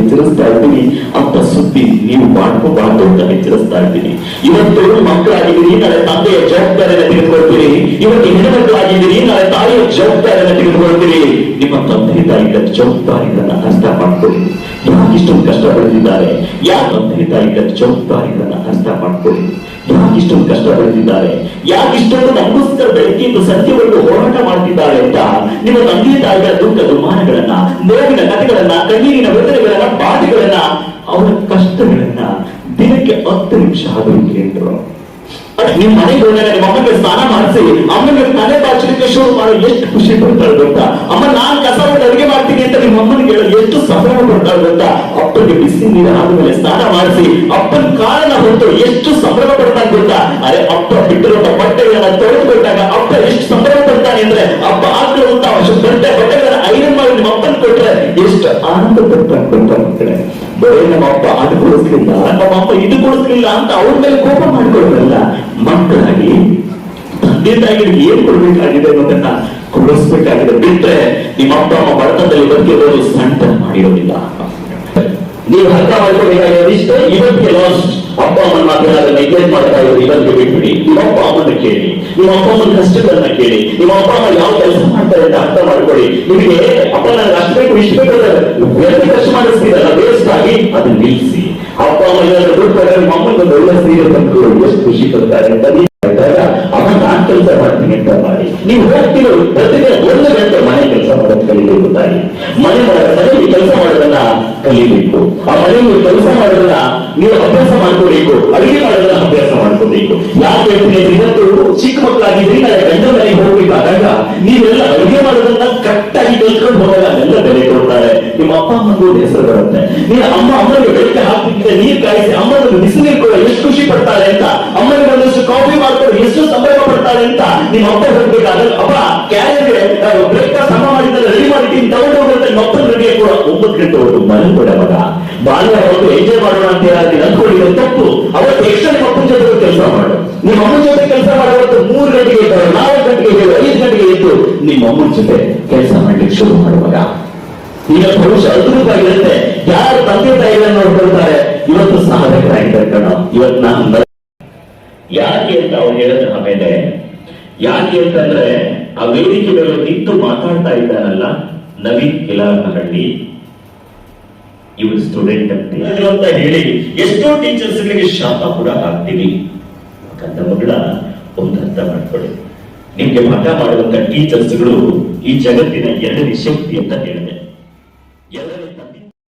ಎಚ್ಚರಿಸ್ತಾ ಇದ್ದೀನಿ. ಅಂತ ಸುದ್ದಿ ನೀವು ಮಾಡ್ಕೋಬಾರ್ದು ಅಂತ ಎಚ್ಚರಿಸ್ತಾ ಇದ್ದೀನಿ. ಇವತ್ತು ಮಕ್ಕಳಾಗಿದ್ದೀರಿ, ನಾಳೆ ತಂದೆಯ ಜವಾಬ್ದಾರಿಯನ್ನು ತೆಗೆದುಕೊಳ್ತೀರಿ. ಇವತ್ತು ಹೆಣ್ಣುಮಕ್ಕಳಾಗಿದ್ದೀರಿ ನಾಳೆ ತಾಯಿಯ ಜವಾಬ್ದಾರಿಯನ್ನು ತೆಗೆದುಕೊಳ್ತೀರಿ. ನಿಮ್ಮ ತಂದೆ ತಾಯಿಗಳ ಜವಾಬ್ದಾರಿಗಳನ್ನ ಅರ್ಥ ಮಾಡ್ಕೊಳ್ಳಿ. ಯಾಕೆ ಇಷ್ಟೊಂದು ಕಷ್ಟ ಪಡೆದಿದ್ದಾರೆ ಯಾವ ತಂದೆ ತಾಯಿಗಳ ಜವಾಬ್ದಾರಿಗಳನ್ನ ಅರ್ಥ ಮಾಡ್ಕೊಳ್ಳಿ. ಯಾಕೆ ಇಷ್ಟೊಂದು ಕಷ್ಟ ಪಡೆದಿದ್ದಾರೆ ಯಾಕೆ ಇಷ್ಟೊಂದು ನಮಗೋಸ್ಕರ ಬೆಳಗ್ಗೆಯಿಂದ ಸತ್ಯವನ್ನು ಹೋರಾಟ ಮಾಡ್ತಿದ್ದಾರೆ ಅಂತ ನಿಮ್ಮ ತಂದೆ ತಾಯಿಗಳ ದುಃಖ ದುಮಾನಗಳನ್ನ ಕಣ್ಣೀರಿನ ವೇದನೆಗಳನ್ನ, ಬಾಧೆಗಳನ್ನ ಅವರ ಕಷ್ಟಗಳನ್ನ ದಿನಕ್ಕೆ ಹತ್ತು ನಿಮಿಷ ಆದರೂ ಕೇಳಿದ್ರು ನಿಮ್ ಮನೆಗೆ ನಿಮ್ಮ ಅಮ್ಮನಿಗೆ ಸ್ನಾನ ಮಾಡಿಸಿ, ಅಮ್ಮನಿಗೆ ತಲೆ ಬಾಚಲಿಕ್ಕೆ ಶುರು ಮಾಡೋ, ಎಷ್ಟು ಖುಷಿ ಪಡ್ತಾಳೆ ಗೊತ್ತಾ? ಅಮ್ಮ, ನಾನ್ ಕಸ ಅಡುಗೆ ಮಾಡ್ತೀನಿ ಅಂತ ನಿಮ್ಮ ಅಮ್ಮನಿಗೆ ಹೇಳೋ ಎಷ್ಟು ಸಂಭ್ರಮ ಪಡ್ತಾಳೆ ಗೊತ್ತಾ? ಅಪ್ಪನಿಗೆ ಬಿಸಿ ನೀರು ಆದ್ಮೇಲೆ ಸ್ನಾನ ಮಾಡಿಸಿ, ಅಪ್ಪನ ಕಾರಣ ಹೊತ್ತು ಎಷ್ಟು ಸಂಭ್ರಮ ಪಡ್ತಾನೆ ಗೊತ್ತಾ? ಅರೆ, ಅಪ್ಪ ಬಿಟ್ಟಿರೋ ಬಟ್ಟೆಗಳನ್ನ ತೊಳೆದುಕೊಂಡಾಗ ಅಪ್ಪ ಎಷ್ಟು ಸಂಭ್ರಮ ಪಡ್ತಾನೆ ಅಂದ್ರೆ, ಅಪ್ಪ ಹಾಕಿರುವಂತ ಬಟ್ಟೆ ಬಟ್ಟೆಗಳನ್ನ ಐರನ್ ಆನಂದ ಪಡ್ತಾನೆ ಗೊತ್ತಾ ಮಕ್ಕಳೇ ಬರೀ ನಮ್ಮ ಅಪ್ಪ ಅದು ಕೊಡಿಸ್ಲಿಲ್ಲ, ನಮ್ಮ ಅಪ್ಪ ಇದು ಕೊಡಿಸ್ಲಿಲ್ಲ ಅಂತ ಅವ್ರ ಮೇಲೆ ಕೋಪ ಮಾಡ್ಕೊಳ್ಳಲ್ಲ ಮಕ್ಕಳಾಗಿ ತಂದೆ ತಾಯಿಗಳಿಗೆ ಏನ್ ಕೊಡ್ಬೇಕಾಗಿದೆ ಅನ್ನೋದನ್ನ ಕೊಡಿಸ್ಬೇಕಾಗಿದೆ. ಬಿಟ್ರೆ ನಿಮ್ಮ ಅಪ್ಪ, ಅಮ್ಮ ಬಡತನದಲ್ಲಿ ಬದುಕಿರೋದು ಸಣ್ಣ ಮಾಡಿರೋದಿಲ್ಲ. ನೀವು ಅರ್ಥ ಮಾಡ್ಕೋಬೇಕಾಗಿರೋದು ಇಷ್ಟೇ ಇವತ್ತಿಗೆ ಲಾಸ್ಟ್ ಅಪ್ಪ ಅಮ್ಮನ ಮಾತಾಡೋದು ನೆಗ್ಲೆಕ್ಟ್ ಮಾಡ್ತಾ ಇರೋದು ಇವತ್ತಿಗೆ ಬಿಟ್ಬಿಡಿ. ನಿಮ್ಮ ಅಪ್ಪ ಅಮ್ಮನ ಕೇಳಿ, ನಿಮ್ಮ ಅಪ್ಪ ಅಮ್ಮನ ಕಷ್ಟಗಳನ್ನ ಕೇಳಿ, ನಿಮ್ಮ ಅಪ್ಪ ಅಮ್ಮ ಯಾವ ಕೆಲಸ ಮಾಡ್ತಾರೆ ಅಂತ ಅರ್ಥ ಮಾಡ್ಕೊಳ್ಳಿ. ನಿಮಗೆ ಅಪ್ಪ ನನಗೆ ಅಷ್ಟು ಬೇಕು, ಇಷ್ಟು ಬೇಕು ಖರ್ಚು ಮಾಡಿಸ್ತೀರಲ್ಲ ವೇಸ್ಟ್ ಆಗಿ ಅದನ್ನ ನಿಲ್ಲಿಸಿ. ಅಪ್ಪ ಅಮ್ಮ ಏನಾದ್ರು ದುಡ್ಡು ನಿಮ್ಮ ಅಮ್ಮನ ಒಂದು ಒಳ್ಳೆ ಸೀರೆ ತಂದು ಎಷ್ಟು ಖುಷಿ ಕೊಡ್ತಾರೆ ಅಂತ ನೀವು ಅಮ್ಮ ನಾನ್ ಕೆಲಸ ಮಾಡ್ತೀನಿ ಅಂತ ಮಾಡಿ. ನೀವು ಹೋಗ್ತಿರೋ ಪ್ರತಿದಿನ ಒಂದು ಗಂಟೆ ಮನೆ ಕೆಲಸ ಮಾಡೋದು ಕಲಿಬೇಕು ತಾಯಿ ಮನೆ ಕೆಲಸ ಮಾಡೋದನ್ನ ಕಲಿಬೇಕು ಆ ಮನೆಯಲ್ಲಿ ಕೆಲಸ ಮಾಡೋದನ್ನ ನೀವು ಅಭ್ಯಾಸ ಮಾಡ್ಕೋಬೇಕು ಅಡಿಗೆ ಮಾಡೋದನ್ನ ಅಭ್ಯಾಸ ಮಾಡ್ಕೋಬೇಕು ಯಾಕೆ ಇವತ್ತು ಚಿಕ್ಕ ಮಕ್ಕಳಾಗಿದ್ರಿ ನಾಳೆ ಗಂಡ ಮನೆಗೆ ಹೋಗ್ಬೇಕಾದಾಗ ನೀವೆಲ್ಲ ಅಡುಗೆ ಮಾಡೋದನ್ನ ಕರೆಕ್ಟಾಗಿ ಕಲ್ತ್ಕೊಂಡು ಹೋದಾಗ ಎಲ್ಲ ಬೆಲೆ ಕೊಡ್ತಾರೆ. ನಿಮ್ಮ ಅಪ್ಪ ಅಮ್ಮಗೂ ಒಂದು ಹೆಸರು ಬರುತ್ತೆ. ನೀನು ಅಮ್ಮ ಅಮ್ಮನಿಗೆ ಬೆಳಗ್ಗೆ ಹಾಕಿದ್ರೆ ನೀರು ಕಾಯಿಸಿ ಅಮ್ಮನ ಬಿಸಿನೀರು ಕೂಡ ಎಷ್ಟು ಖುಷಿ ಪಡ್ತಾರೆ ಅಂತ, ಅಮ್ಮನಿಗೆ ಒಂದಷ್ಟು ಕಾಫಿ ಮಾಡ್ಕೊಂಡು ಎಷ್ಟು ಸಂಭ್ರಮ ಪಡ್ತಾರೆ ಅಂತ ನಿಮ್ಮ ಅಪ್ಪ ಹೋಗ್ಬೇಕಾದ್ರೆ ಅಪ್ಪ ಕ್ಯಾರಿಯರ್ಗೆ ಬ್ರೇಕ್ಫಾಸ್ಟ್ ಅಮ್ಮ ಮಾಡಿದ್ರೆ ರೆಡಿ ಮಾಡಿದ್ದೀನಿ ತಗೊಂಡು ಹೋಗುತ್ತೆ ಮಕ್ಕಳು ರೆಡಿ ಕೂಡ ಒಂಬತ್ತು ಗಂಟೆ ಹೊರಟು ಮನೆ ಕೂಡ ಮಗ. ಬಾಲ್ಯ ಹೊರಟು ಎಂಜಾಯ್ ಮಾಡೋಣ ಅಂತ ಹೇಳಿ ಅನ್ಕೊಂಡಿರೋ ತಪ್ಪು. ಅವತ್ತು ಎಕ್ಸ್ಟ್ರಾ ನಿಮ್ಮ ಅಪ್ಪನ ಜೊತೆ ಕೆಲಸ ಮಾಡು ನಿಮ್ಮ ಅಮ್ಮನ ಜೊತೆ ಕೆಲಸ ಮಾಡುವಂತ ಮೂರು ಗಂಟೆಗೆ ಇದ್ದಾರೆ ನಾಲ್ಕು ಗಂಟೆಗೆ ಇದ್ದಾರೆ ಐದು ಗಂಟೆಗೆ ಎದ್ದು ನಿಮ್ಮ ಅಮ್ಮನ ಜೊತೆ ಕೆಲಸ ಮಾಡ್ಲಿಕ್ಕೆ ಶುರು ಮಾಡುವಾಗ. ಈಗ ಭವಿಷ್ಯ ಅದ್ಭುತವಾಗಿರುತ್ತೆ. ಯಾರು ತಂದೆ ತಾಯಿಗಳನ್ನು ನೋಡ್ಕೊಳ್ತಾರೆ? ಇವತ್ತು ಸಾಧಕರಾಗಿದ್ದಾರೆ ಕಣ. ಇವತ್ತು ನಾನು ಯಾಕೆ ಅಂತ ಅವ್ರು ಹೇಳಿದ್ರೆ ಆಮೇಲೆ, ಯಾಕೆ ಅಂತಂದ್ರೆ ಆ ವೇದಿಕೆ ಮೇಲೆ ನಿಂತು ಮಾತಾಡ್ತಾ ಇದ್ದಾರಲ್ಲ, ನವೀನ್ ಕಿಲಾರನಹಳ್ಳಿ. ಇವರು ಸ್ಟೂಡೆಂಟ್ ಅಂತ. ಹೇಳಿ, ಎಷ್ಟೋ ಟೀಚರ್ಸ್ ಶಾಪ ಕೂಡ ಹಾಕ್ತೀವಿ ಕಂದ ಮಗಳ ಒಂದು ಅರ್ಥ ಮಾಡ್ಕೊಳ್ಳಿ. ನಿಮ್ಗೆ ಪಾಠ ಮಾಡುವಂತ ಟೀಚರ್ಸ್ಗಳು ಈ ಜಗತ್ತಿನ ಎರಡನೇ ಶಕ್ತಿ ಅಂತ ಹೇಳಿದೆ.